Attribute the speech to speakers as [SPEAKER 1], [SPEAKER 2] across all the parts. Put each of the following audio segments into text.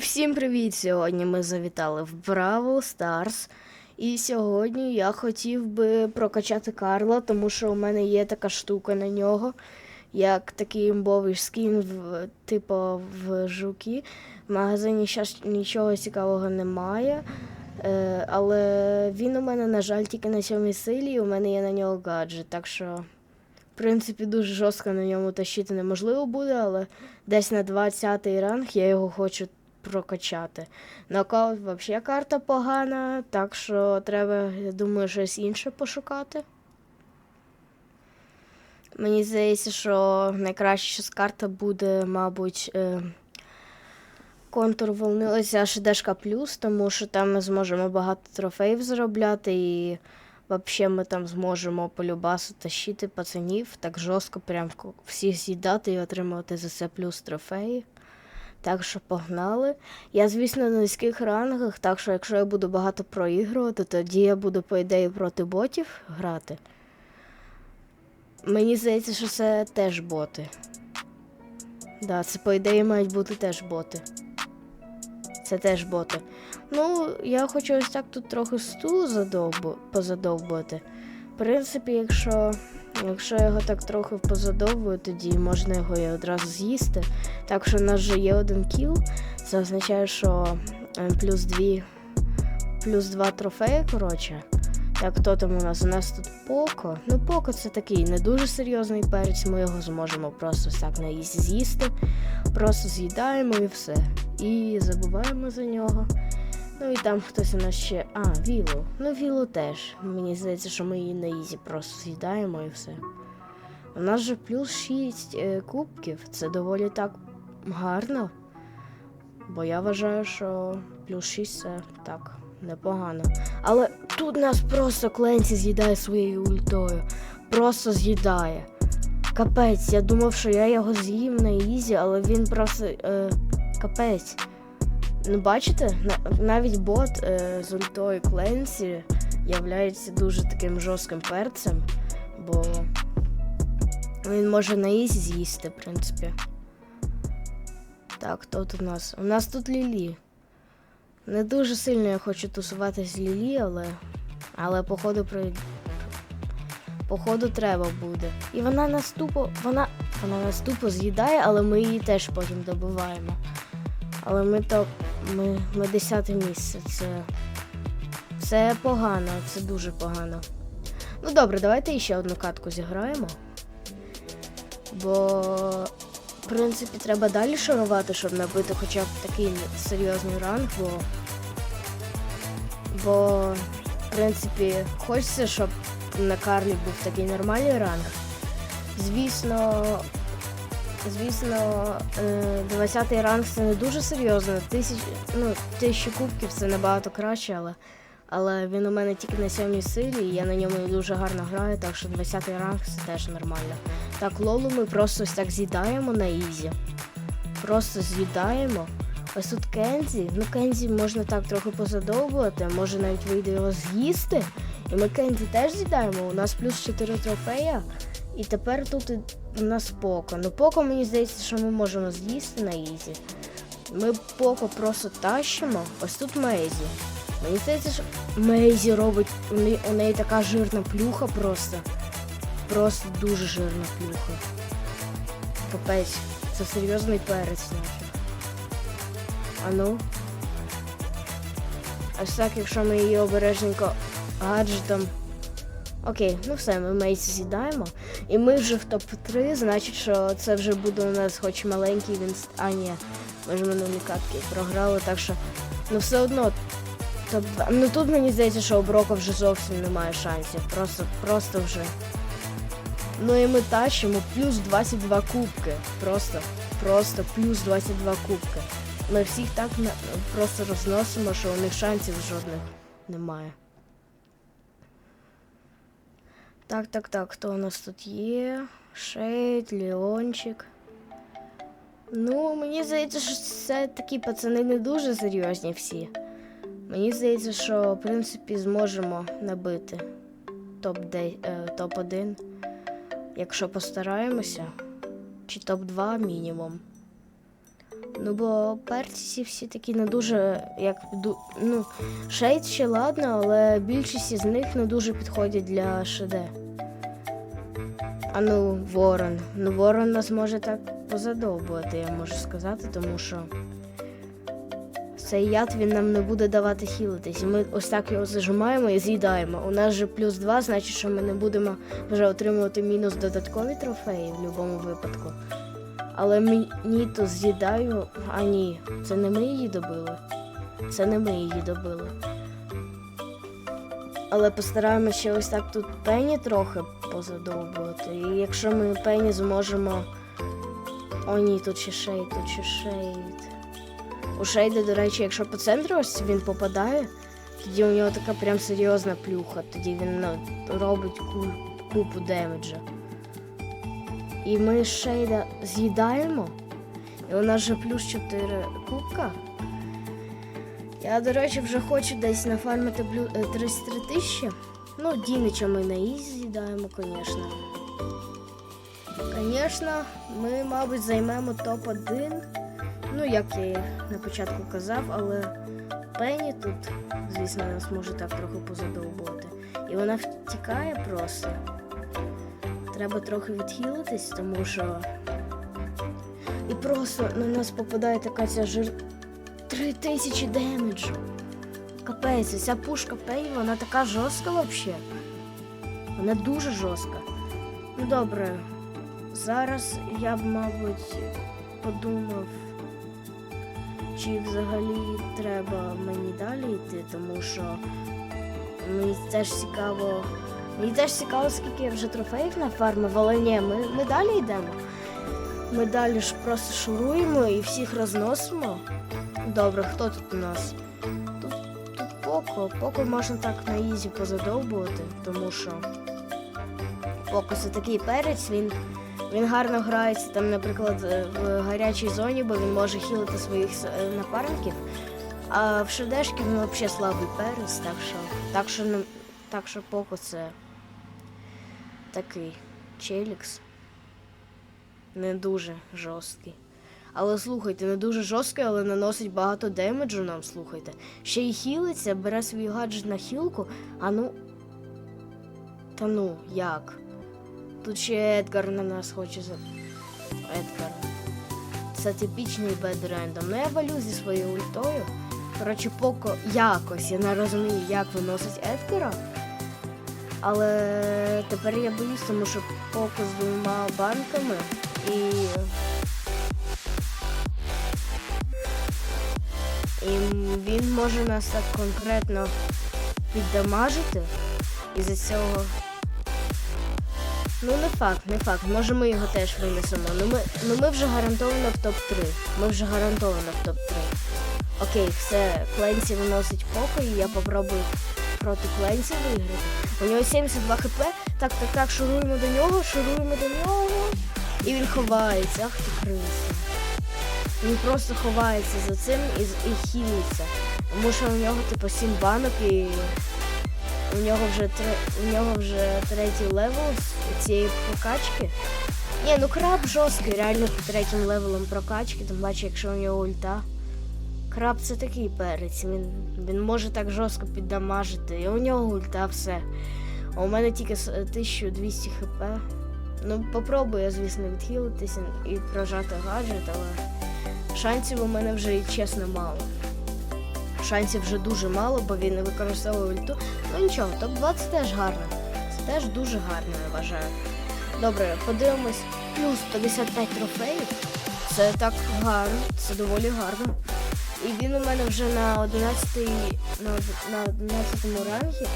[SPEAKER 1] Всім привіт! Сьогодні ми завітали в Бравл Старс. І сьогодні я хотів би прокачати Карла, тому що у мене є така штука на нього, як такий імбовий скін, в, типу в жуки. В магазині зараз нічого цікавого немає. Е, але він у мене, на жаль, тільки на сьомій силі, і у мене є на нього гаджет. Так що, в принципі, дуже жорстко на ньому тащити неможливо буде, але десь на 20-й ранг я його хочу прокачати. Нокаут взагалі карта погана, так що треба, я думаю, щось інше пошукати. Мені здається, що найкраща з карта буде, мабуть, е, контур волни ось HDшка плюс, тому що там ми зможемо багато трофеїв заробляти і взагалі ми там зможемо по любасу тащити пацанів так жорстко, прям всіх з'їдати і отримувати за це плюс трофеї. Так що погнали. Я, звісно, на низьких рангах, так що якщо я буду багато проігрувати, тоді я буду, по ідеї, проти ботів грати. Мені здається, що це теж боти. Да, це по ідеї мають бути теж боти. Це теж боти. Ну, я хочу ось так тут трохи стул задовбу... позадовбувати. В принципі, якщо, якщо я його так трохи позадовбую, тоді можна його і одразу з'їсти. Так що у нас вже є один кіл. Це означає, що е, плюс дві, плюс два трофеї, коротше. Так, хто там у нас? У нас тут Поко. Ну, Поко це такий не дуже серйозний перець, ми його зможемо просто так на ізі з'їсти. Просто з'їдаємо і все. І забуваємо за нього. Ну і там хтось у нас ще. А, Вілу. Ну, Вілу теж. Мені здається, що ми її на ізі просто з'їдаємо і все. У нас же плюс 6 е, кубків. Це доволі так гарно. Бо я вважаю, що плюс 6 це так, непогано. Але тут нас просто Кленсі з'їдає своєю ультою. Просто з'їдає. Капець, я думав, що я його з'їм на ізі, але він просто. Е, капець. Ну, бачите, навіть бот е, з ультою Кленсі являється дуже таким жорстким перцем, бо він може на ізі з'їсти, в принципі. Так, хто тут у нас? У нас тут Лілі. Не дуже сильно я хочу тусувати з Лілі, але. Але походу при. Походу треба буде. І вона нас тупо. Вона. Вона нас тупо з'їдає, але ми її теж потім добиваємо. Але ми то. Ми, ми десяте місце. Це. Це погано, це дуже погано. Ну добре, давайте ще одну катку зіграємо. Бо в принципі, треба далі шарувати, щоб набити хоча б такий серйозний ранг, бо. Бо, в принципі, хочеться, щоб на Карлі був такий нормальний ранг. Звісно, звісно, е, 20-й ранг це не дуже серйозно. Тисяч, ну, тисячу кубків це набагато краще, але, але він у мене тільки на сьомій силі, і я на ньому дуже гарно граю, так що 20-й ранг це теж нормально. Так, Лолу ми просто ось так з'їдаємо на ізі. Просто з'їдаємо. Ось тут Кензі. Ну, Кензі можна так трохи позадовбувати, може навіть вийде його з'їсти. І ми Кензі теж з'їдаємо. У нас плюс 4 трофея. І тепер тут у нас Поко. Ну, Поко, мені здається, що ми можемо з'їсти на ізі. Ми Поко просто тащимо. Ось тут Мейзі. Мені здається, що Мейзі робить. У неї, у неї така жирна плюха просто. Просто дуже жирна плюха. Капець, це серйозний перець нафіг. А ну. Ось так, якщо ми її обережненько гаджетом. Окей, ну все, ми Мейсі з'їдаємо. І ми вже в топ-3, значить, що це вже буде у нас хоч маленький він. А, ні, ми ж минулі катки програли, так що. Ну все одно. Топ-2. Ну тут мені здається, що у Брока вже зовсім немає шансів. Просто, просто вже. Ну і ми тащимо плюс 22 кубки. Просто, просто плюс 22 кубки. Ми всіх так просто розносимо, що у них шансів жодних немає. Так, так, так, хто у нас тут є? Шейд, Леончик. Ну, мені здається, що це такі пацани не дуже серйозні всі. Мені здається, що в принципі зможемо набити топ-1, е, топ-1, якщо постараємося. Чи топ-2 мінімум. Ну, бо перці всі такі не дуже, як ну, шейд ще ладно, але більшість із них не дуже підходять для ШД. А ну, ворон. Ну, ворон нас може так позадовбувати, я можу сказати, тому що цей яд він нам не буде давати хілитись. І Ми ось так його зажимаємо і з'їдаємо. У нас же плюс 2, значить, що ми не будемо вже отримувати мінус додаткові трофеї в будь-якому випадку. Але мені то з'їдаю. А ні, це не ми її добили. Це не ми її добили. Але постараємося ще ось так тут пені трохи позадовбувати. І якщо ми пені зможемо. О, ні, тут ще шейд, тут ще шейд. У шейда, до речі, якщо по центру ось він попадає, тоді у нього така прям серйозна плюха. Тоді він ну, робить ку- купу демеджа. І ми шейда з'їдаємо. І у нас вже плюс 4 кубка. Я, до речі, вже хочу десь нафармити блю... е, 33 тисячі. Ну, Дінича ми на ізі з'їдаємо, звісно. Звісно, ми, мабуть, займемо топ-1. Ну, як я і на початку казав, але Пенні тут, звісно, нас може так трохи позадовбувати. І вона втікає просто. Треба трохи відхилитись, тому що. І просто на нас попадає така ця жир. Три тисячі демеджу. Капець, ця пушка Пей, вона така жорстка взагалі. Вона дуже жорстка. Ну добре. Зараз я б, мабуть, подумав, чи взагалі треба мені далі йти, тому що мені теж цікаво. Мені теж цікаво, скільки я вже трофеїв нафармив, але ні, ми, ми далі йдемо. Ми далі ж просто шуруємо і всіх розносимо. Добре, хто тут у нас? Тут, тут Поко. Поко можна так на ізі позадовбувати, тому що Поко це такий перець, він, він гарно грається там, наприклад, е, в гарячій зоні, бо він може хілити своїх е, напарників. А в шедешки він взагалі слабий перець, так що, так що, так що Поко це такий челікс. Не дуже жорсткий. Але слухайте, не дуже жорсткий, але наносить багато демеджу нам, слухайте. Ще й хілиться, бере свій гаджет на хілку, а ну. Та ну, як? Тут ще Едгар на нас хоче за. Едгар. Це типічний бедрендом. Ну я валю зі своєю ультою. Коротше, поко якось, я не розумію, як виносить Едгара. Але тепер я боюсь, тому що поко з двома банками і. І він може нас так конкретно піддамажити. І за цього. Ну, не факт, не факт. Може ми його теж винесемо. Ну ми, ну ми вже гарантовано в топ-3. Ми вже гарантовано в топ-3. Окей, все, Кленсі виносить поко, і я попробую проти Кленсі виграти. У нього 72 хп. Так, так, так, шуруємо до нього, шуруємо до нього. І він ховається. Ах ти криса. Він просто ховається за цим і, і хілиться. Тому що у нього типу 7 банок і у нього вже у нього вже третій левел цієї прокачки. Ні, ну краб жорсткий, реально третім левелом прокачки, тим паче, якщо у нього ульта. Краб це такий перець, він, він може так жорстко піддамажити. І у нього ульта все. А у мене тільки с- 1200 хп. Ну, попробую звісно, відхилитися і прожати гаджет, але шансів у мене вже і чесно мало. Шансів вже дуже мало, бо він не використовує ульту. Ну нічого, топ-20 теж гарно. Це теж дуже гарно, я вважаю. Добре, подивимось. Плюс 55 трофеїв. Це так гарно, це доволі гарно. І він у мене вже на 11 на, на 11 рангі.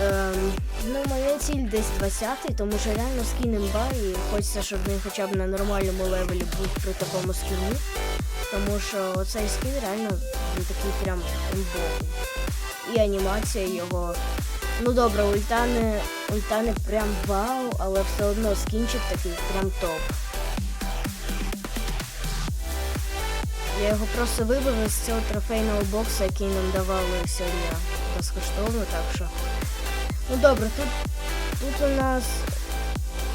[SPEAKER 1] Ем, ну, моя ціль десь 20, тому що реально скін імба і хочеться, щоб він хоча б на нормальному левелі був при такому скіну. Тому що цей скін реально він такий прям імбовий. І анімація його. Ну добре, ульта не, ульта не прям вау, але все одно скінчик такий прям топ. Я його просто вибив із цього трофейного боксу, який нам давали сьогодні безкоштовно, так що. Ну добре, тут, тут у нас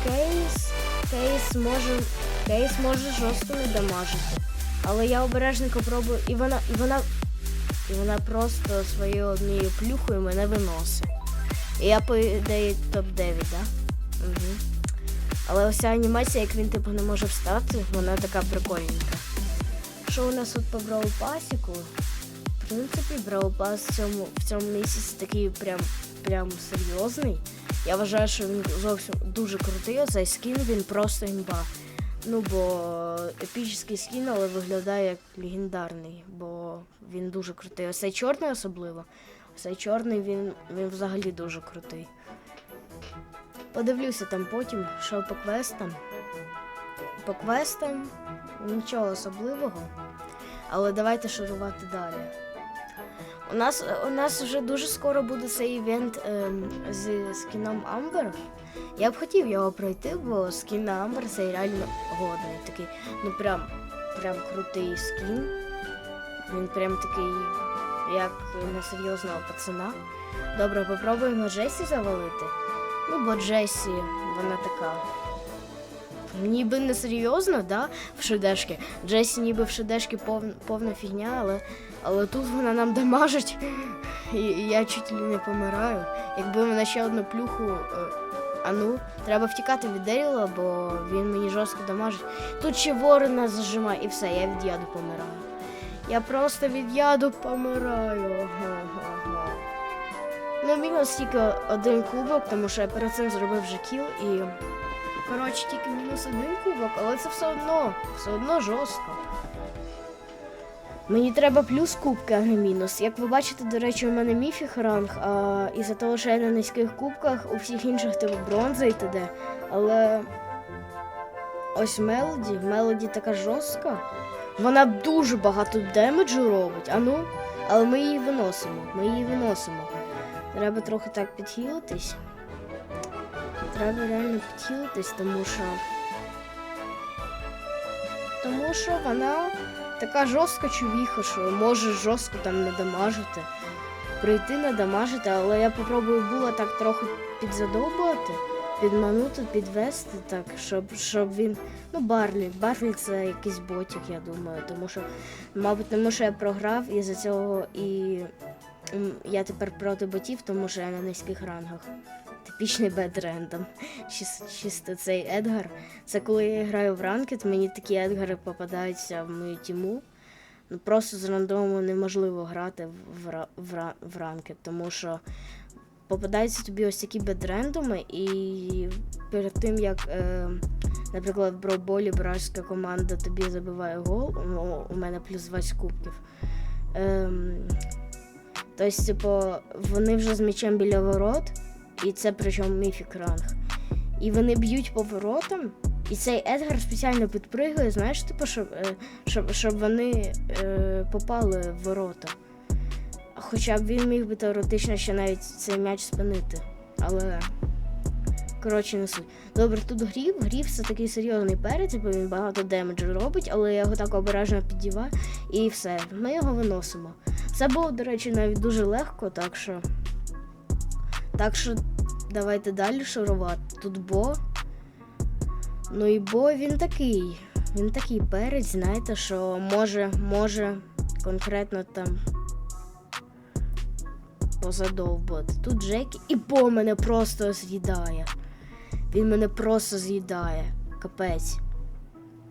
[SPEAKER 1] кейс. Кейс може. Кейс може жорстко не дамажити. Але я обережненько пробую, і вона, і вона, і вона просто своєю однією плюхою мене виносить. І я по ідеї топ-9, так? Да? Угу. Але ось анімація, як він типу не може встати, вона така прикольненька. Що у нас тут по Brawl Пасіку? В принципі, Pass в цьому, в цьому місяці такий прям, прям серйозний. Я вважаю, що він зовсім дуже крутий, оцей скін, він просто імба. Ну, бо епічний скін, але виглядає як легендарний, бо він дуже крутий. Ось цей чорний особливо. Ось цей чорний він, він взагалі дуже крутий. Подивлюся там потім, що по квестам. По квестам нічого особливого. Але давайте шарувати далі. У нас, у нас вже дуже скоро буде цей івент ем, з скіном Амбер. Я б хотів його пройти, бо скін на Амбер це реально годний. Такий, ну прям, прям крутий скін. Він прям такий, як несерйозного пацана. Добре, попробуємо Джесі завалити. Ну, бо Джесі, вона така. Ніби не серйозно, да, в шедешки. Джесі ніби в шедешки пов, повна фігня, але, але тут вона нам дамажить. І, я чуть ли не помираю. Якби вона ще одну плюху. Е, а ну, треба втікати від Деріла, бо він мені жорстко дамажить. Тут ще ворона зажимає і все, я від яду помираю. Я просто від яду помираю. Ну, мінус тільки один кубок, тому що я перед цим зробив вже кіл і. Коротше, тільки мінус один кубок, але це все одно, все одно жорстко. Мені треба плюс кубки, а не мінус. Як ви бачите, до речі, у мене міфік ранг, а із-за того, що я на низьких кубках, у всіх інших типу бронза і т.д. Але ось Мелоді, Мелоді така жорстка. Вона дуже багато демеджу робить, а ну, але ми її виносимо. Ми її виносимо. Треба трохи так підхилитись. Треба реально підхилитись, тому що. Тому що вона така жорстка чувіха, що може жорстко там надамажити. Прийти надамажити, але я попробую було так трохи підзадовбувати, підманути, підвести, так, щоб щоб він. Ну, Барлі. Барлі це якийсь ботик, я думаю. Тому що, мабуть, тому що я програв і за цього і я тепер проти ботів, тому що я на низьких рангах. Типічний бедрендом. Чисто, цей Едгар. Це коли я граю в ранкет, мені такі Едгари попадаються в мою тіму. Ну просто з рандому неможливо грати в, ра- в, в ранкет, тому що попадаються тобі ось такі бедрендуми, і перед тим як, е, наприклад, в броуболі бражська команда тобі забиває гол, ну, у мене плюс 20 кубків. Ем, тобто, типу, вони вже з м'ячем біля ворот. І це причому міфік ранг. І вони б'ють по воротам, і цей Едгар спеціально підпригує, знаєш, типу, щоб, е, щоб, щоб вони е, попали в ворота. Хоча б він міг би теоретично ще навіть цей м'яч спинити. Але. Коротше, не суть. Добре, тут грів. Грів це такий серйозний перець, бо він багато демеджу робить, але я його так обережно піддіваю і все. Ми його виносимо. Це було, до речі, навіть дуже легко, так що. Так що давайте далі шарувати. Тут Бо. Ну і Бо він такий. Він такий перець, знаєте, що може, може конкретно там позадовбати. Тут Джекі і Бо мене просто з'їдає. Він мене просто з'їдає. Капець.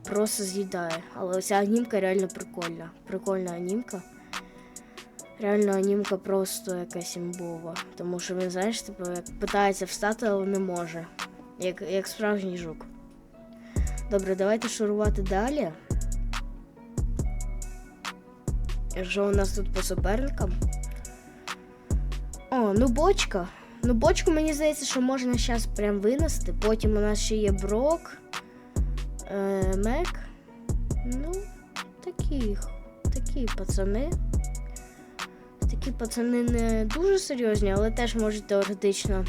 [SPEAKER 1] Просто з'їдає. Але оця анімка реально прикольна. Прикольна анімка. Реально анімка просто якась імбова. Тому що він, знаєш, типу, як питається встати, але не може. Як, як справжній жук. Добре, давайте шурувати далі. Що у нас тут по суперникам? О, ну бочка. Ну, бочку мені здається, що можна зараз прям винести. Потім у нас ще є брок. Е, Мек. Ну, такі, такі пацани. Такі пацани не дуже серйозні, але теж можуть теоретично.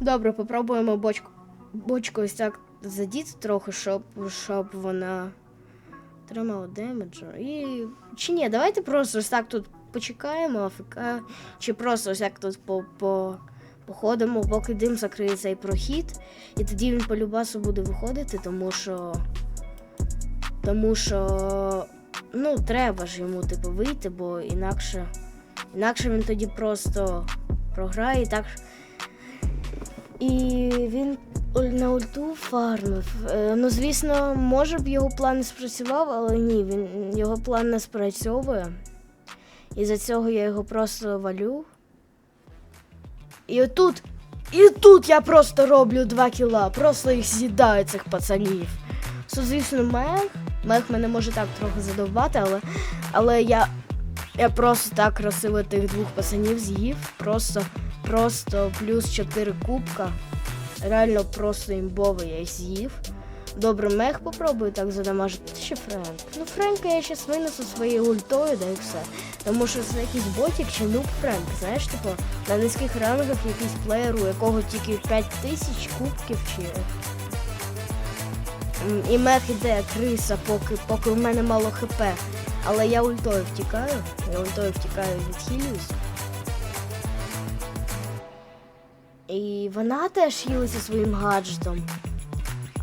[SPEAKER 1] Добре, попробуємо бочку. Бочку ось так задіти трохи, щоб, щоб вона тримала демеджу. І. Чи ні, давайте просто ось так тут почекаємо, АФК, чи просто ось так тут по, по, походимо, поки дим закриє цей прохід, і тоді він по любасу буде виходити, тому що. Тому що ну, треба ж йому типу вийти, бо інакше, інакше він тоді просто програє і так. І він на ульту фармив. Е, Ну, звісно, може б його план не спрацював, але ні, він, його план не спрацьовує. І за цього я його просто валю. І отут, і тут я просто роблю два кіла, просто їх з'їдаю цих пацанів. Що, звісно, мех. Мех мене може так трохи задовбати, але, але я, я просто так красиво тих двох пацанів з'їв. Просто, просто плюс 4 кубка. Реально просто імбовий я з'їв. Добре, мех попробую так задамажити. Ще Френк. Ну, Френка я щас винесу своєю ультою, да і все. Тому що це якийсь ботик чи нуб Френк. Знаєш, типу, на низьких рангах якийсь плеєр, у якого тільки 5 тисяч кубків чи. І мех іде криса, поки, поки у мене мало хп. Але я ультою втікаю. Я ультою втікаю і відхилююсь. І вона теж хілиться своїм гаджетом.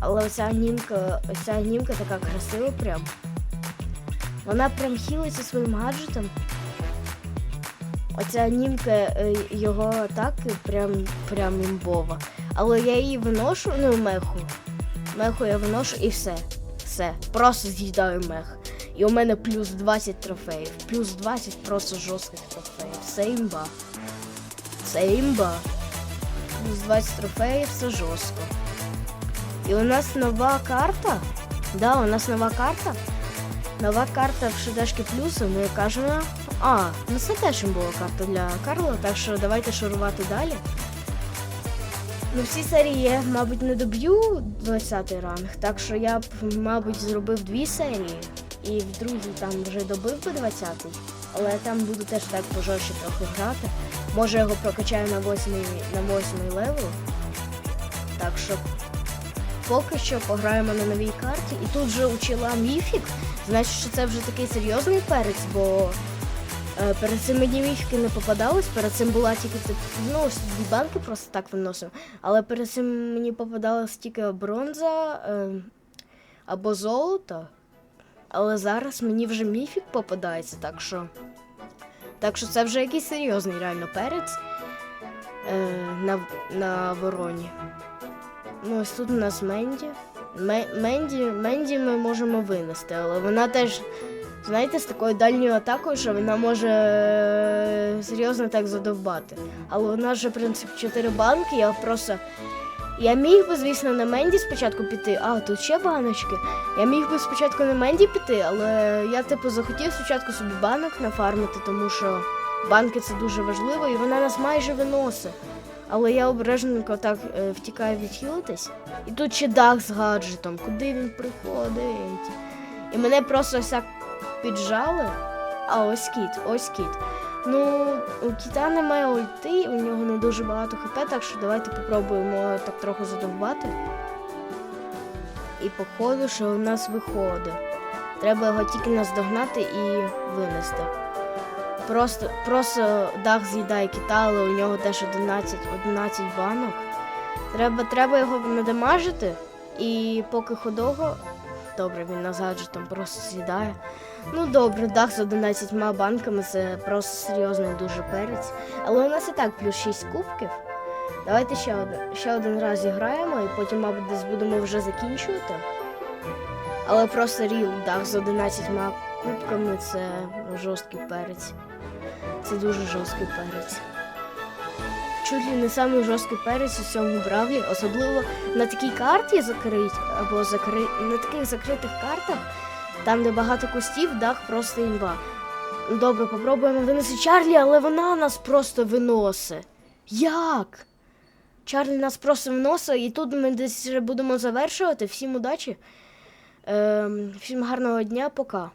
[SPEAKER 1] Але оця німка, оця німка така красива прям. Вона прям хілиться своїм гаджетом. Оця німка е, його атаки прям, прям імбова. Але я її виношу, ну, меху. Меху я виношу і все. Все. Просто з'їдаю мех. І у мене плюс 20 трофеїв. Плюс 20 просто жорстких трофеїв. Це імба. Це імба. Плюс 20 трофеїв, все жорстко. І у нас нова карта. Да, у нас нова карта. Нова карта в Шедешки плюси. Ми кажемо. А, ну це теж була карта для Карла, так що давайте шурувати далі. Ну, в цій серії я, мабуть, не доб'ю 20 ранг, так що я б, мабуть, зробив дві серії. І в другій там вже добив би 20-й, але там буду теж так пожорстче трохи грати. Може його прокачаю на 8, на 8 левел. Так що поки що пограємо на новій карті. І тут вже учила міфік. Значить, що це вже такий серйозний перець, бо е, перед цим мені міфіки не попадались, перед цим була тільки ну, дві банки просто так виносив. Але перед цим мені попадалась тільки бронза е, або золото. Але зараз мені вже міфік попадається, так що. Так що це вже якийсь серйозний реально перець е, на, на вороні. Ну, ось тут у нас Менді. Менді, Менді ми можемо винести, але вона теж, знаєте, з такою дальньою атакою, що вона може е, серйозно так задовбати. Але у нас же, в принципі, 4 банки, я просто. Я міг би, звісно, на Менді спочатку піти. А, тут ще баночки. Я міг би спочатку на Менді піти, але я, типу, захотів спочатку собі банок нафармити, тому що банки це дуже важливо, і вона нас майже виносить. Але я обережненько так е, втікаю відхилитись. І тут ще дах з гаджетом. Куди він приходить? І мене просто ось так піджали. А ось кіт, ось кіт. Ну, у кіта немає ульти, у нього не дуже багато хп, так що давайте попробуємо так трохи задовбати. І походу, що у нас виходить. Треба його тільки наздогнати і винести. Просто, просто дах з'їдає кита, але у нього теж 11, 11 банок. Треба, треба його надамажити, і поки ходого. Добре, він нас гаджетом просто з'їдає. Ну добре, дах з 11 банками це просто серйозний дуже перець. Але у нас і так плюс 6 кубків. Давайте ще один, ще один раз зіграємо і потім, мабуть, десь будемо вже закінчувати. Але просто ріл дах з 11 кубками це жорсткий перець. Це дуже жорсткий перець. Чуть ли не самий жорсткий перець у цьому бравлі, особливо на такій карті закрить, або закри... на таких закритих картах, там, де багато кустів, дах просто імба. Добре, попробуємо винести Чарлі, але вона нас просто виносить. Як? Чарлі нас просто виносить, і тут ми десь вже будемо завершувати. Всім удачі. Ем, всім гарного дня, пока.